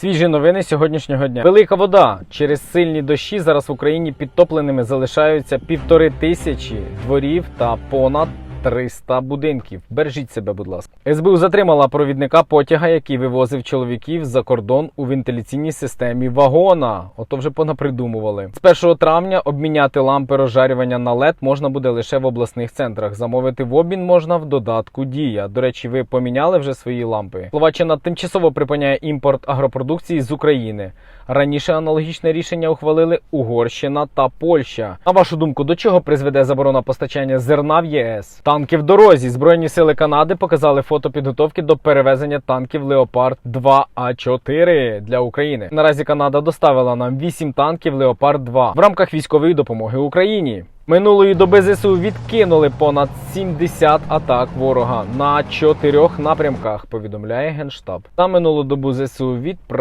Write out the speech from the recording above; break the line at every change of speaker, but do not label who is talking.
Свіжі новини сьогоднішнього дня. Велика вода через сильні дощі зараз в Україні підтопленими залишаються півтори тисячі дворів та понад 300 будинків. Бережіть себе, будь ласка. СБУ затримала провідника потяга, який вивозив чоловіків за кордон у вентиляційній системі вагона. Ото вже понапридумували. З 1 травня обміняти лампи розжарювання на LED можна буде лише в обласних центрах. Замовити в обмін можна в додатку Дія. До речі, ви поміняли вже свої лампи. Словаччина тимчасово припиняє імпорт агропродукції з України. Раніше аналогічне рішення ухвалили Угорщина та Польща. На вашу думку, до чого призведе заборона постачання зерна в ЄС? Танки в дорозі. Збройні сили Канади показали фото підготовки до перевезення танків Леопард 2 А 4 для України. Наразі Канада доставила нам 8 танків Леопард 2 в рамках військової допомоги Україні. Минулої доби ЗСУ відкинули понад 70 атак ворога на чотирьох напрямках. Повідомляє генштаб. На минулу добу ЗСУ відпрацювали